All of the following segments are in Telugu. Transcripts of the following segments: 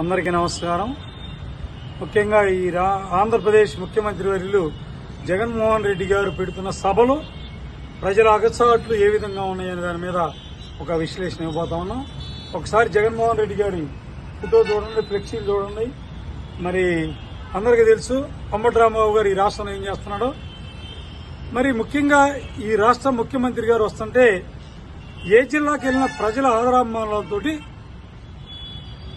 అందరికీ నమస్కారం. ముఖ్యంగా ఈ రా ఆంధ్రప్రదేశ్ ముఖ్యమంత్రి వర్యులు జగన్మోహన్ రెడ్డి గారు పెడుతున్న సభలు ప్రజల అగచాట్లు ఏ విధంగా ఉన్నాయనే దాని మీద ఒక విశ్లేషణ ఇవ్వబోతా ఉన్నాం. ఒకసారి జగన్మోహన్ రెడ్డి గారి ఫోటో చూడండి ఫ్లెక్సీలు చూడండి. మరి అందరికీ తెలుసు కొమ్మటి రామారావు గారు ఈ రాష్ట్రంలో ఏం చేస్తున్నాడో? మరి ముఖ్యంగా ఈ రాష్ట్ర ముఖ్యమంత్రి గారు వస్తుంటే ఏ జిల్లాకి వెళ్ళిన ప్రజల ఆదరాభిమానాలతోటి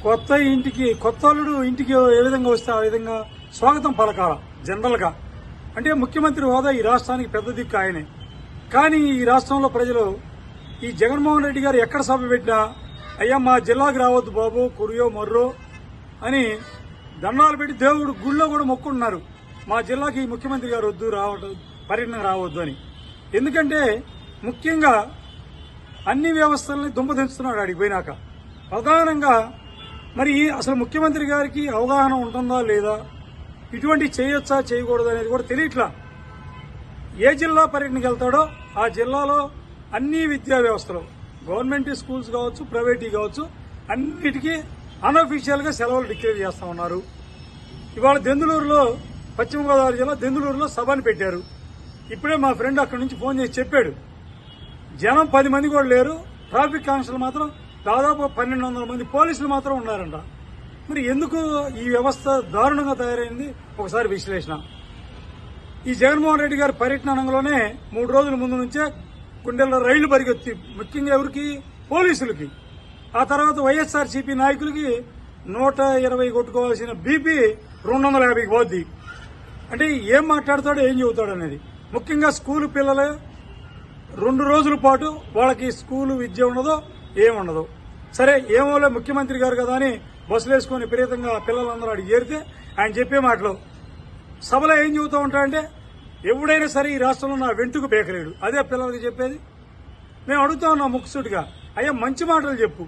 కొత్త ఇంటికి కొత్త అల్లుడు ఇంటికి ఏ విధంగా వస్తే ఆ విధంగా స్వాగతం పలకాల జనరల్గా అంటే ముఖ్యమంత్రి హోదా ఈ రాష్ట్రానికి పెద్ద దిక్కు ఆయనే. కానీ ఈ రాష్ట్రంలో ప్రజలు ఈ జగన్మోహన్ రెడ్డి గారు ఎక్కడ సభ పెట్టినా అయ్యా మా జిల్లాకు రావద్దు బాబు కురియో మర్రో అని దండాలు పెట్టి దేవుడు గుళ్ళో కూడా మొక్కుంటున్నారు. మా జిల్లాకి ఈ ముఖ్యమంత్రి గారు వద్దు రావడం పర్యటన రావద్దు అని. ఎందుకంటే ముఖ్యంగా అన్ని వ్యవస్థల్ని దుంపదించుతున్నాడు ఆడికి పోయినాక. ప్రధానంగా మరి అసలు ముఖ్యమంత్రి గారికి అవగాహన ఉంటుందా లేదా? ఇటువంటి చేయొచ్చా చేయకూడదు అనేది కూడా తెలియట్లా. ఏ జిల్లా పర్యటనకి వెళ్తాడో ఆ జిల్లాలో అన్ని విద్యా వ్యవస్థలు గవర్నమెంట్ స్కూల్స్ కావచ్చు ప్రైవేట్ కావచ్చు అన్నిటికీ అన్అఫీషియల్గా సెలవులు డిక్లేర్ చేస్తా ఉన్నారు. ఇవాళ దెందులూరులో పశ్చిమ గోదావరి జిల్లా దెందులూరులో సభను పెట్టారు. ఇప్పుడే మా ఫ్రెండ్ అక్కడి నుంచి ఫోన్ చేసి చెప్పాడు. జనం పది మంది కూడా లేరు ట్రాఫిక్ కానిస్టేబుల్ మాత్రం దాదాపు పన్నెండు వందల మంది పోలీసులు మాత్రం ఉన్నారంట. మరి ఎందుకు ఈ వ్యవస్థ దారుణంగా తయారైంది? ఒకసారి విశ్లేషణ. ఈ జగన్మోహన్ రెడ్డి గారి పర్యటన మూడు రోజుల ముందు నుంచే గుండెల్లో రైళ్ళు పరిగెత్తి ముఖ్యంగా ఎవరికి? పోలీసులకి. ఆ తర్వాత వైఎస్ఆర్సీపీ నాయకులకి నూట ఇరవై కొట్టుకోవాల్సిన బీపీ రెండు వందల యాభైకి పోద్ది. అంటే ఏం మాట్లాడతాడో ఏం చెబుతాడు అనేది. ముఖ్యంగా స్కూల్ పిల్లలు రెండు రోజుల పాటు వాళ్ళకి స్కూలు విద్య ఉండదో ఏముండదు. సరే ఏమోలే ముఖ్యమంత్రి గారు కదా అని బస్సులు వేసుకుని విపరీతంగా పిల్లలందరూ అడిగి చేరితే ఆయన చెప్పే మాటలు. సభలో ఏం చెబుతూ ఉంటాడంటే ఎవడైనా సరే ఈ రాష్ట్రంలో నా వెంటుకు పేకలేడు. అదే పిల్లలకి చెప్పేది. మేము అడుగుతా ఉన్నాం ముక్కుసూటిగా అయ్యా మంచి మాటలు చెప్పు.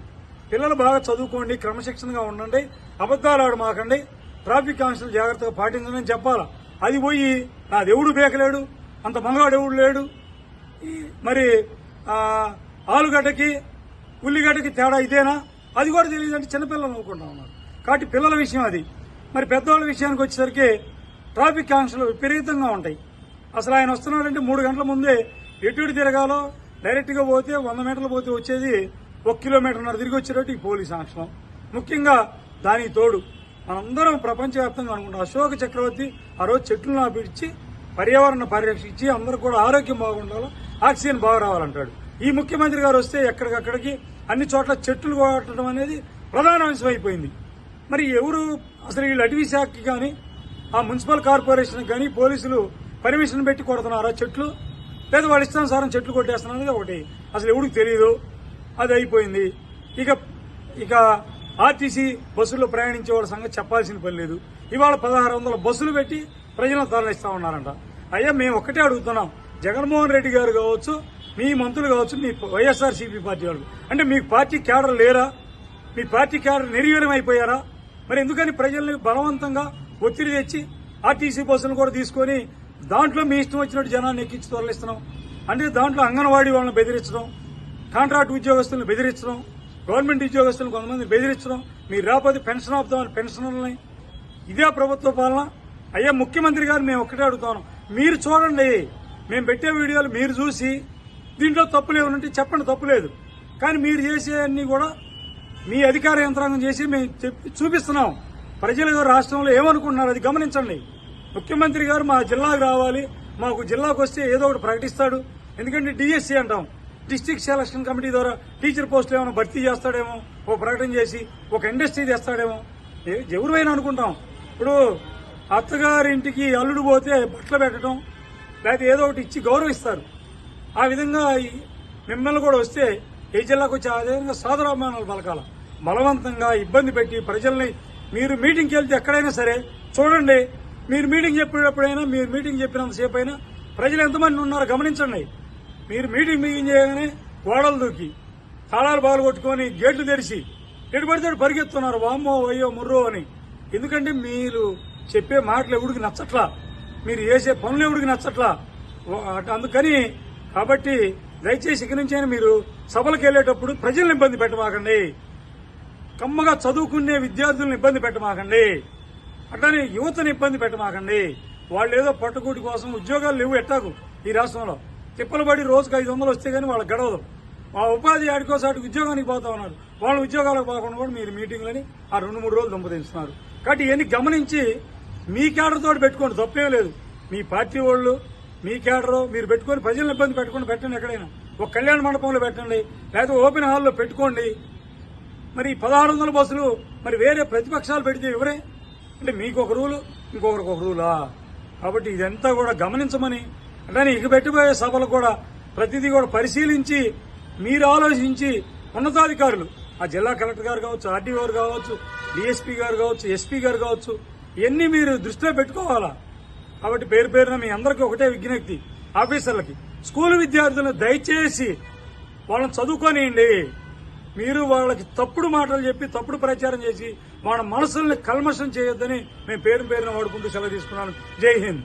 పిల్లలు బాగా చదువుకోండి క్రమశిక్షణగా ఉండండి అబద్దాలు ఆడమాకండి ట్రాఫిక్ కాన్స్టల్ జాగ్రత్తగా పాటించండి చెప్పాలా? అది పోయి నా దేవుడు బేకలేడు అంత మగవాడు ఎవడు లేడు మరి ఆలుగడ్డకి ఉల్లిగడ్డకి తేడా ఇదేనా? అది కూడా తెలియదు అంటే చిన్నపిల్లలు నవ్వుకుంటా ఉన్నారు. కాబట్టి పిల్లల విషయం అది. మరి పెద్దవాళ్ళ విషయానికి వచ్చేసరికి ట్రాఫిక్ కాన్స్టల్ విపరీతంగా ఉంటాయి. అసలు ఆయన వస్తున్నాడంటే మూడు గంటల ముందే ఎటు ఇటు తిరగాలో డైరెక్ట్గా పోతే వంద మీటర్లు పోతే వచ్చేది ఒక కిలోమీటర్న్నర తిరిగి వచ్చేటట్టు ఈ పోలీస్ ఆంక్షలం ముఖ్యంగా దానికి తోడు మనందరం ప్రపంచవ్యాప్తంగా అనుకుంటాం. అశోక చక్రవర్తి ఆ రోజు చెట్లు నాపిడిచి పర్యావరణ పరిరక్షించి అందరూ కూడా ఆరోగ్యం బాగుండాలో ఆక్సిజన్ బాగా రావాలంటాడు. ఈ ముఖ్యమంత్రి గారు వస్తే ఎక్కడికక్కడికి అన్ని చోట్ల చెట్లు కొట్టడం అనేది ప్రధాన అంశం అయిపోయింది. మరి ఎవరు అసలు వీళ్ళు అటవీ శాఖకి కానీ ఆ మున్సిపల్ కార్పొరేషన్కి కానీ పోలీసులు పర్మిషన్ పెట్టి కొడుతున్నారా చెట్లు? లేదా వాళ్ళ ఇష్టానుసారం చెట్లు కొట్టేస్తున్నారు అనేది ఒకటి. అసలు ఎవరికి తెలియదు అది అయిపోయింది. ఇక ఇక ఆర్టీసీ బస్సుల్లో ప్రయాణించే వాళ్ళ సంగతి చెప్పాల్సిన పని లేదు. ఇవాళ పదహారు వందల బస్సులు పెట్టి ప్రజలను తరలిస్తా ఉన్నారంట. అయ్యా మేము ఒక్కటే అడుగుతున్నాం. జగన్మోహన్ రెడ్డి గారు కావచ్చు మీ మంత్రులు కావచ్చు మీ వైఎస్ఆర్ సిపి పార్టీ వాళ్ళు. అంటే మీకు పార్టీ క్యాడర్ లేరా? మీ పార్టీ క్యాడర్ నిర్వీర్యం అయిపోయారా మరి ఎందుకని ప్రజల్ని బలవంతంగా ఒత్తిడి తెచ్చి ఆర్టీసీ బస్సులను కూడా తీసుకొని దాంట్లో మీ ఇష్టం వచ్చినట్టు జనాన్ని ఎక్కించి తరలిస్తున్నాం? అంటే దాంట్లో అంగన్వాడీ వాళ్ళని బెదిరించడం కాంట్రాక్ట్ ఉద్యోగస్తులను బెదిరించడం గవర్నమెంట్ ఉద్యోగస్తులను కొంతమంది బెదిరించడం మీరు రాకపోతే పెన్షన్ ఆపుతామని పెన్షనర్లని ఇదే ప్రభుత్వ పాలన. అయ్యా ముఖ్యమంత్రి గారు మేము ఒక్కటే అడుగుతాను మీరు చూడండి మేము పెట్టే వీడియోలు మీరు చూసి దీంట్లో తప్పు లేదంటే చెప్పండి తప్పు లేదు. కానీ మీరు చేసే అన్ని కూడా మీ అధికార యంత్రాంగం చేసి మేము చెప్పి చూపిస్తున్నాం. ప్రజలు రాష్ట్రంలో ఏమనుకుంటున్నారు అది గమనించండి. ముఖ్యమంత్రి గారు మా జిల్లాకు రావాలి. మాకు జిల్లాకు వస్తే ఏదో ఒకటి ప్రకటిస్తాడు. ఎందుకంటే డిఎస్సీ అంటాం. డిస్టిక్ సెలక్షన్ కమిటీ ద్వారా టీచర్ పోస్టులు ఏమైనా భర్తీ చేస్తాడేమో ఓ ప్రకటన చేసి ఒక ఇండస్ట్రీ తెస్తాడేమో. ఏ- ఎవరివైనా అనుకుంటాం. ఇప్పుడు అత్తగారింటికి అల్లుడు పోతే బట్టలు పెట్టడం లేకపోతే ఏదో ఒకటి ఇచ్చి గౌరవిస్తారు. ఆ విధంగా మిమ్మల్ని కూడా వస్తే ఏ జిల్లాకు వచ్చి ఆ విధంగా సాదరాభిమానాలు పలకాల. బలవంతంగా ఇబ్బంది పెట్టి ప్రజల్ని మీరు మీటింగ్కి వెళ్తే ఎక్కడైనా సరే చూడండి మీరు మీటింగ్ చెప్పినప్పుడైనా మీరు మీటింగ్ చెప్పినంతసేపు అయినా ప్రజలు ఎంతమంది ఉన్నారో గమనించండి. మీరు మీటింగ్ మీటింగ్ చేయగానే గోడలు దూకి తాళాలు బాలు కొట్టుకొని గేట్లు తెరిచి ఎటు పడితే పరిగెత్తున్నారు వామ్మో అయ్యో ముర్రో అని. ఎందుకంటే మీరు చెప్పే మాటలు ఎవడికి నచ్చట్లా? మీరు చేసే పనులు ఎవడికి నచ్చట్లా? అందుకని కాబట్టి దయచేసి ఇక్కడి నుంచి మీరు సభలకు వెళ్ళేటప్పుడు ప్రజలను ఇబ్బంది పెట్టమాకండి. కమ్మగా చదువుకునే విద్యార్థులను ఇబ్బంది పెట్టమాకండి. అట్లానే యువతను ఇబ్బంది పెట్టమాకండి. వాళ్ళు ఏదో పట్టుకూటి కోసం ఉద్యోగాలు లేవు ఎట్టాకు ఈ రాష్ట్రంలో. తిప్పలు పడి రోజుకు ఐదు వందలు వస్తే గానీ వాళ్ళకి గడవదు. ఆ ఉపాధి ఆడికోసాటి ఉద్యోగానికి పోతా ఉన్నారు. వాళ్ళ ఉద్యోగాలకు పోకుండా కూడా మీరు మీటింగ్లని ఆ రెండు మూడు రోజులు దొంపదిస్తున్నారు కాబట్టి ఇవన్నీ గమనించి మీ కేడర్తో పెట్టుకోండి. తప్పేం లేదు. మీ పార్టీ వాళ్ళు మీ కేడరు మీరు పెట్టుకొని ప్రజలను ఇబ్బంది పెట్టుకొని పెట్టండి ఎక్కడైనా. ఒక కళ్యాణ మండపంలో పెట్టండి లేకపోతే ఓపెన్ హాల్లో పెట్టుకోండి. మరి పదహారు వందల బస్సులు మరి వేరే ప్రతిపక్షాలు పెడితే ఎవరే? అంటే మీకు ఒక రూలు ఇంకొకరికి ఒక రూలా? కాబట్టి ఇదంతా కూడా గమనించమని అంటే ఇక పెట్టిపోయే సభలు కూడా ప్రతిదీ కూడా పరిశీలించి మీరు ఆలోచించి ఉన్నతాధికారులు ఆ జిల్లా కలెక్టర్ గారు కావచ్చు ఆర్డీఓ గారు కావచ్చు డిఎస్పీ గారు కావచ్చు ఎస్పీ గారు కావచ్చు ఇవన్నీ మీరు దృష్టిలో పెట్టుకోవాలా? కాబట్టి పేరు పేరున మీ అందరికీ ఒకటే విజ్ఞప్తి. ఆఫీసర్లకి. స్కూల్ విద్యార్థులను దయచేసి వాళ్ళని చదువుకోనియండి. మీరు వాళ్ళకి తప్పుడు మాటలు చెప్పి తప్పుడు ప్రచారం చేసి వాళ్ళ మనసుల్ని కల్మషం చేయొద్దని మేము పేరు పేరున వాడుకుంటూ సెలవు తీసుకున్నాను. జై హింద్.